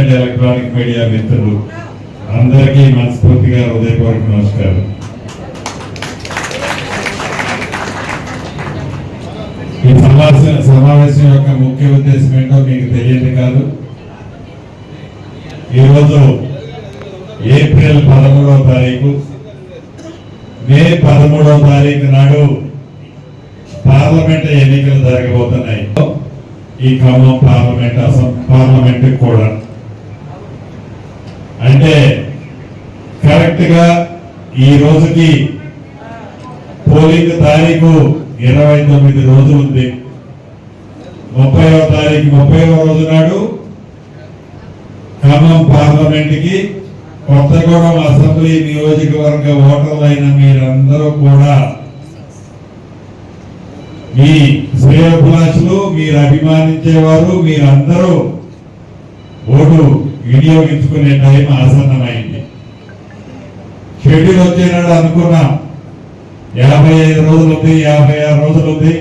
And electronic media మిత్రులు అందరికీ మనస్ఫూర్తిగా హృదయపూర్వక నమస్కారం. ఈ సమావేశం సమావేశం యొక్క ముఖ్య ఉద్దేశం ఏంటో మీకు తెలియదు కాదు. ఈరోజు ఏప్రిల్ పదమూడవ తారీఖు మే పదమూడవ తారీఖు నాడు పార్లమెంట్ ఎన్నికలు జరగబోతున్నాయి. ఈ క్రమం పార్లమెంట్ అసం పార్లమెంట్ కూడా. అంటే కరెక్ట్గా ఈ రోజుకి పోలింగ్ తారీఖు ఇరవై తొమ్మిది రోజులు ఉంది. ముప్పైవ తారీఖు ముప్పైవ రోజు నాడు ఖమ్మం పార్లమెంట్కి కొత్తగూడెం అసెంబ్లీ నియోజకవర్గ ఓటర్లైన మీరందరూ కూడా మీ శ్రేయోభిలాషులు మీరు అభిమానించేవారు మీరందరూ ఓటు వినియోగించుకునే టైం ఆసన్నమైంది. షెడ్యూల్ వచ్చేనాడు అనుకున్నా. యాభై ఐదు రోజులు ఉంది యాభై ఆరు రోజులు ఉంది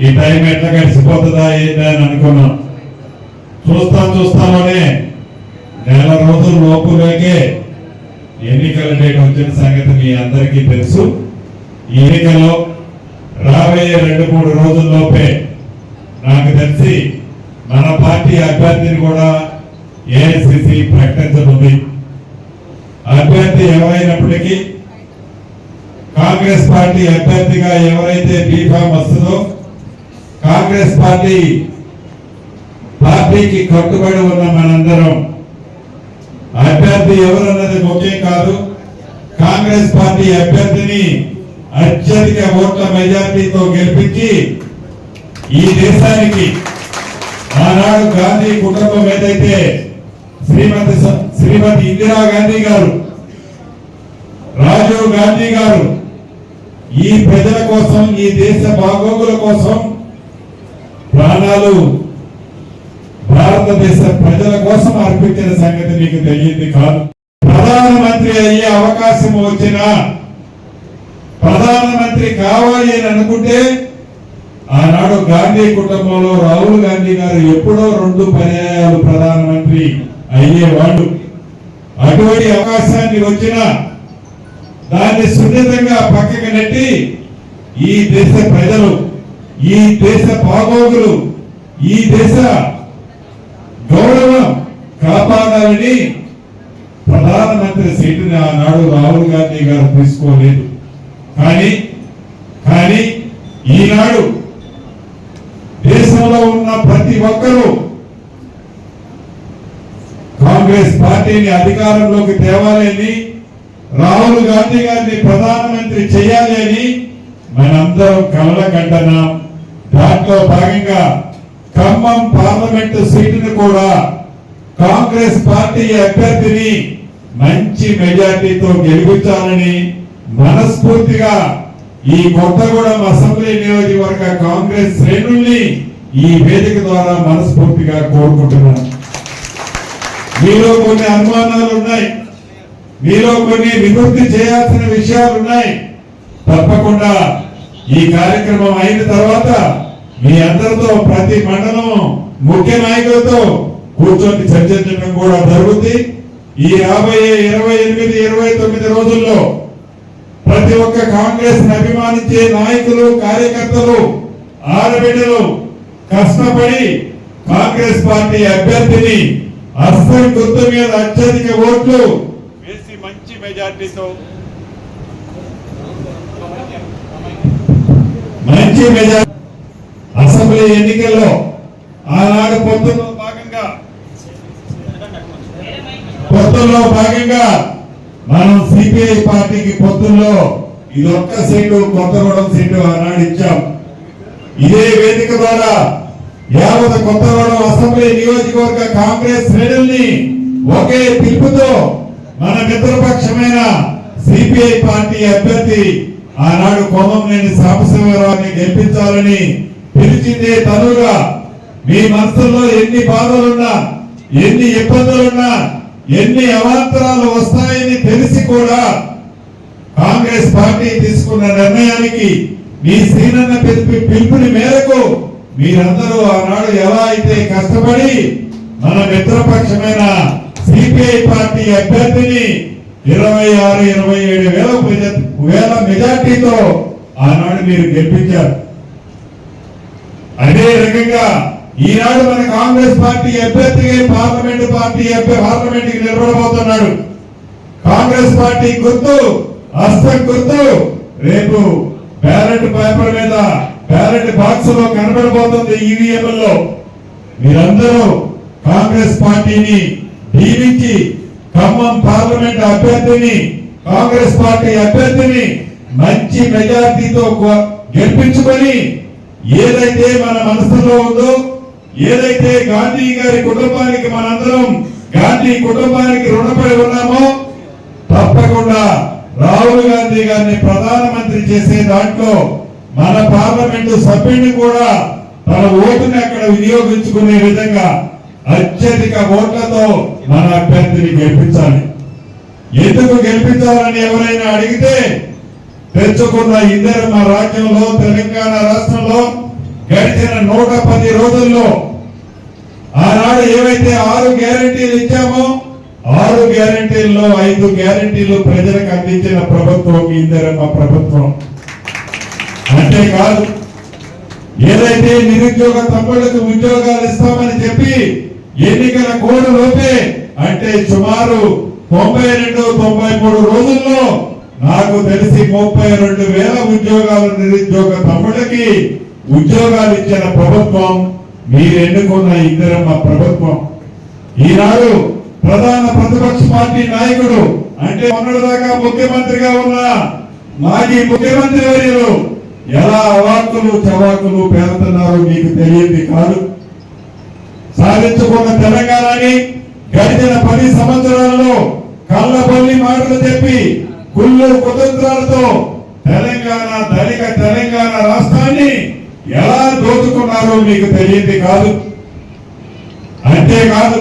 ఈ టైం ఎట్లా గడిచిపోతుందా ఏందా అని అనుకున్నాం. చూస్తాం చూస్తామనే నెల రోజుల లోపులోకే ఎన్నికల డేట్ వచ్చిన సంగతి మీ అందరికీ తెలుసు. ఎన్నికలో రాబోయే రెండు మూడు రోజుల్లోపే నాకు తెలిసి మన పార్టీ అభ్యర్థిని కూడా ఏఐసిసి ప్రకటించనుంది. అభ్యర్థి ఎవరైనప్పటికీ కాంగ్రెస్ పార్టీ అభ్యర్థిగా ఎవరైతే బీఫామ్ వస్తుందో కాంగ్రెస్ పార్టీ పార్టీకి కట్టుబడి ఉన్న మనందరం అభ్యర్థి ఎవరన్నది ముఖ్యం కాదు. కాంగ్రెస్ పార్టీ అభ్యర్థిని అత్యధిక ఓట్ల మెజార్టీతో గెలిపించి ఈ దేశానికి ఆనాడు గాంధీ కుటుంబం ఏదైతే శ్రీమతి శ్రీమతి ఇందిరా గాంధీ గారు రాజీవ్ గాంధీ గారు ఈ ప్రజల కోసం ఈ దేశ బాగోగుల కోసం ప్రాణాలు భారతదేశ ప్రజల కోసం అర్పించిన సంగతి మీకు తెలియదు కాదు. ప్రధానమంత్రి అయ్యే అవకాశం వచ్చిన ప్రధానమంత్రి కావాలి అని అనుకుంటే ఆనాడు గాంధీ కుటుంబంలో రాహుల్ గాంధీ గారు ఎప్పుడో రెండు పర్యాయాలు ప్రధానమంత్రి అయ్యేవాళ్ళు. అటువంటి అవకాశాన్ని వచ్చినా దాన్ని సున్నితంగా పక్కకి నెట్టి ఈ దేశ ప్రజలు ఈ దేశ బాగోగులు ఈ దేశ గౌరవం కాపాడాలని ప్రధానమంత్రి సీటుని ఆనాడు రాహుల్ గాంధీ గారు తీసుకోలేదు. కానీ కానీ ఈనాడు దేశంలో ఉన్న ప్రతి ఒక్కరూ కాంగ్రెస్ పార్టీని అధికారంలోకి తేవాలని రాహుల్ గాంధీ గారిని ప్రధానమంత్రి చేయాలి అని మనందరం కలల కంటున్నాం దాంట్లో భాగంగా ఖమ్మం పార్లమెంటు సీటును కూడా కాంగ్రెస్ పార్టీ అభ్యర్థిని మంచి మెజార్టీతో గెలిపించాలని మనస్ఫూర్తిగా ఈ కొత్తగూడెం అసెంబ్లీ నియోజకవర్గ కాంగ్రెస్ శ్రేణుల్ని ఈ వేదిక ద్వారా మనస్ఫూర్తిగా కోరుకుంటున్నాను. మీలో కొన్ని అనుమానాలు ఉన్నాయి మీలో కొన్ని విభక్తి చేయాల్సిన విషయాలు ఉన్నాయి తప్పకుండా ఈ కార్యక్రమం అయిన తర్వాత మీ అందరితో ప్రతి మండలం ముఖ్య నాయకులతో కూర్చొని చర్చించడం కూడా జరుగుతుంది ఈ రాబోయే ఇరవై ఎనిమిది ఇరవై తొమ్మిది రోజుల్లో ప్రతి ఒక్క కాంగ్రెస్ అభిమానించే నాయకులు కార్యకర్తలు ఆడబిడ్డలు కష్టపడి కాంగ్రెస్ పార్టీ అభ్యర్థిని అస్సలు గుర్తు మీద అత్యధిక ఓట్లు. వేసి మంచి మెజార్టీతో. మంచి మెజార్టీ అసెంబ్లీ ఎన్నికల్లో ఆనాడు పొత్తులో భాగంగా పొత్తుల్లో భాగంగా మనం సిపిఐ పార్టీకి పొత్తుల్లో ఇది ఒక్క సీటు కొత్తగూడెం సీటు ఆనాడు ఇచ్చాం. ఇదే వేదిక ద్వారా యావత్ కొత్తగూడెం అసెంబ్లీ నియోజకవర్గ కాంగ్రెస్ శ్రేణుల్ని ఒకే పిలుపుతో మన మిత్రపక్షమైన సిపిఐ పార్టీ అభ్యర్థి ఆనాడు కోమంనేని సాంబశివరావుని గెలిపించాలని పిలిచిందే తనుగా. మీ మనసుల్లో ఎన్ని బాధలున్నా ఎన్ని ఇబ్బందులున్నా ఎన్ని అవాంతరాలు వస్తాయని తెలిసి కూడా కాంగ్రెస్ పార్టీ తీసుకున్న నిర్ణయానికి మీ శ్రీనన్న పిలుపు పిలుపుని మేరకు మీరందరూ ఆనాడు ఎలా అయితే కష్టపడి మన మిత్రపక్షమైన సిపిఐ పార్టీ అభ్యర్థిని ఇరవై ఆరు ఇరవై ఏడు వేల వేల మెజార్టీతో ఆనాడు మీరు గెలిపించారు. అదే రకంగా ఈనాడు మన కాంగ్రెస్ పార్టీ అభ్యర్థిగా పార్లమెంట్ పార్టీ పార్లమెంట్కి నిలబడబోతున్నాడు. కాంగ్రెస్ పార్టీ గుర్తు హస్తం గుర్తు రేపు బ్యాలెట్ పేపర్ మీద బ్యాలెట్ బాక్స్లో కనబడబోతుంది ఈవీఎంలో మీరందరూ కాంగ్రెస్ పార్టీని దీవించి ఖమ్మం పార్లమెంట్ అభ్యర్థిని కాంగ్రెస్ పార్టీ అభ్యర్థిని మంచి మెజార్టీతో గెలిపించుకొని ఏదైతే మన మనసులో ఉందో ఏదైతే గాంధీ గారి కుటుంబానికి మనందరం గాంధీ కుటుంబానికి రుణపడి ఉన్నామో తప్పకుండా రాహుల్ గాంధీ గారిని ప్రధానమంత్రి చేసే దాంట్లో మన పార్లమెంటు సభ్యుని కూడా తన ఓటుని అక్కడ వినియోగించుకునే విధంగా అత్యధిక ఓట్లతో మన అభ్యర్థిని గెలిపించాలి. ఎందుకు గెలిపించాలని ఎవరైనా అడిగితే తెచ్చుకున్న ఇందిరమ్మ రాజ్యంలో తెలంగాణ రాష్ట్రంలో గడిచిన నూట పది రోజుల్లో ఆనాడు ఏవైతే ఆరు గ్యారంటీలు ఇచ్చామో ఆరు గ్యారంటీల్లో ఐదు గ్యారంటీలు ప్రజలకు అందించిన ప్రభుత్వం ఇందరమ్మ ప్రభుత్వం. అంటే కాదు ఏదైతే నిరుద్యోగ తమ్ముళ్ళకు ఉద్యోగాలు ఇస్తామని చెప్పి ఎన్నికల కోడు లోపే అంటే సుమారు తొంభై రెండు తొంభై మూడు రోజుల్లో నాకు తెలిసి ముప్పై రెండు వేల ఉద్యోగాలు నిరుద్యోగ తమ్ముళ్ళకి ఉద్యోగాలు ఇచ్చిన ప్రభుత్వం మీరు ఎన్నుకున్న ఇందిరమ్మ ప్రభుత్వం. ఈనాడు ప్రధాన ప్రతిపక్ష పార్టీ నాయకుడు అంటే మొన్నటిదాకా ముఖ్యమంత్రిగా ఉన్న మాజీ ముఖ్యమంత్రి వర్యులు ఎలా అవాక్కులు చవాకులు పేరుతున్నారో మీకు తెలియదు కాదు. సాధించుకున్న తెలంగాణని గడిచిన పది సంవత్సరాలలో కళ్ళబొల్లి మాటలు చెప్పి కుళ్ళు కుతంత్రాలతో తెలంగాణ ధనిక తెలంగాణ రాష్ట్రాన్ని ఎలా దోచుకున్నారో మీకు తెలియంది కాదు. అంతేకాదు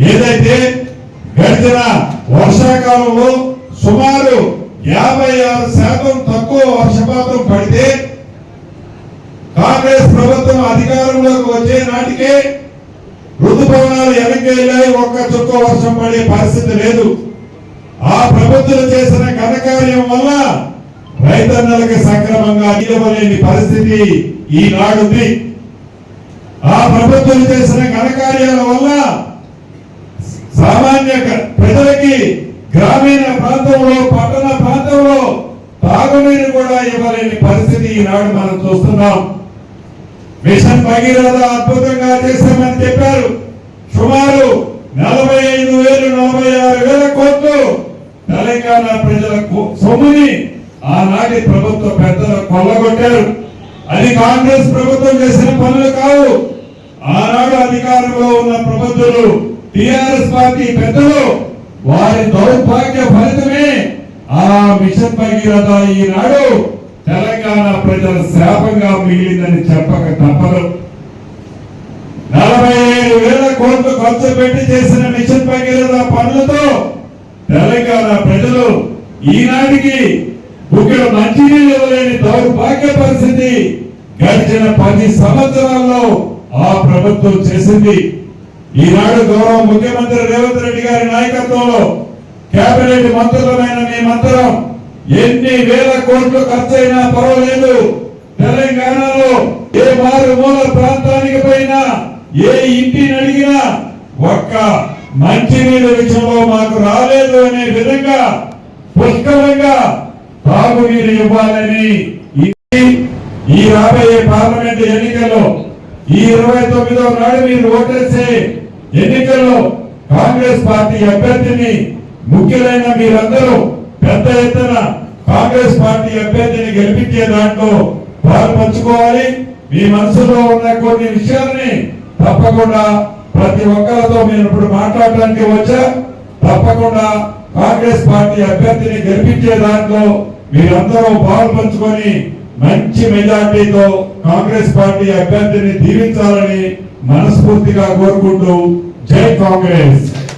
ఏదైతే గడిచిన వర్షాకాలంలో సుమారు యాభై ఆరు శాతం తక్కువ వర్షపాతం పడితే కాంగ్రెస్ ప్రభుత్వం అధికారంలోకి వచ్చే నాటికే ఋతుపవనాలు వెనక్కి వెళ్ళాయి ఒక్క చుక్క వర్షం పడే పరిస్థితి లేదు. ఆ ప్రభుత్వం చేసిన ఘనకార్యం వల్ల రైతన్నలకి సక్రమంగా ఇవ్వలేని పరిస్థితి ఈనాడుంది. ఆ ప్రభుత్వం చేసిన ఘనకార్యాల వల్ల సామాన్య ప్రజలకి గ్రామీణ ప్రాంతంలో పట్టణ ప్రాంతంలో తాగునీరు కూడా ఇవ్వలేని పరిస్థితి ఈనాడు మనం చూస్తున్నాం. మిషన్ భగీరథ అద్భుతంగా చేశామని చెప్పారు. సుమారు నలభై ఐదు వేలు నలభై ఆరు వేల కోట్లు తెలంగాణ ప్రజల సొమ్ముని ఆనాటి ప్రభుత్వ పెద్దలు కొల్లగొట్టారు. అది కాంగ్రెస్ ప్రభుత్వం చేసిన పనులు కావు. ఆనాడు అధికారంలో ఉన్న ప్రభుత్వాలు టిఆర్ఎస్ పార్టీ పెద్దలు వారి దౌర్భాగ్య ఫలితమే ఆ మిషన్ భగీరథ ఈనాడు. తెలంగాణ ప్రజల శాపంగా మిగిలిందని చెప్పక తప్పదు. నలభై ఏడు వేల కోట్లు ఖర్చు పెట్టి చేసిన మిషన్ భగీరథ పనులతో? తెలంగాణ ప్రజలు ఈనాటికి ఇక్కడ మంచినీళ్ళు ఇవ్వలేని దౌర్భాగ్య పరిస్థితి గడిచిన పది సంవత్సరాల్లో ఆ ప్రభుత్వం చేసింది. ఈనాడు గౌరవ ముఖ్యమంత్రి రేవంత్ రెడ్డి గారి నాయకత్వంలో కేబినెట్ మంత్రులమైన మేమందరం ఎన్ని వేల కోట్లు ఖర్చైనా పర్వాలేదు. తెలంగాణలో ఏ మారుమూల ప్రాంతానికి పోయినా ఏ ఇంటిని అడిగినా ఒక్క మంచినీళ్ళ విషయంలో మాకు రాలేదు అనే విధంగా పుష్కలంగా తాగునీరు ఇవ్వాలని ఈ రాబోయే పార్లమెంట్ ఎన్నికల్లో ఈ ఇరవై తొమ్మిదో నాడు మీరు ఓటేసే ఎన్నికల్లో కాంగ్రెస్ పార్టీ అభ్యర్థిని ముఖ్యులైన మీరందరూ పెద్ద ఎత్తున కాంగ్రెస్ పార్టీ అభ్యర్థిని గెలిపించే దాంట్లో వారు పంచుకోవాలి. మీ మనసులో ఉన్న కొన్ని విషయాల్ని తప్పకుండా ప్రతి ఒక్కరితో మీరు ఇప్పుడు మాట్లాడడానికి వచ్చా. తప్పకుండా కాంగ్రెస్ పార్టీ అభ్యర్థిని గెలిపించే దాంట్లో మీరందరూ పాలు పంచుకొని మంచి మెజార్టీతో కాంగ్రెస్ పార్టీ అభ్యర్థిని దీవించాలని మనస్ఫూర్తిగా కోరుకుంటూ జై కాంగ్రెస్.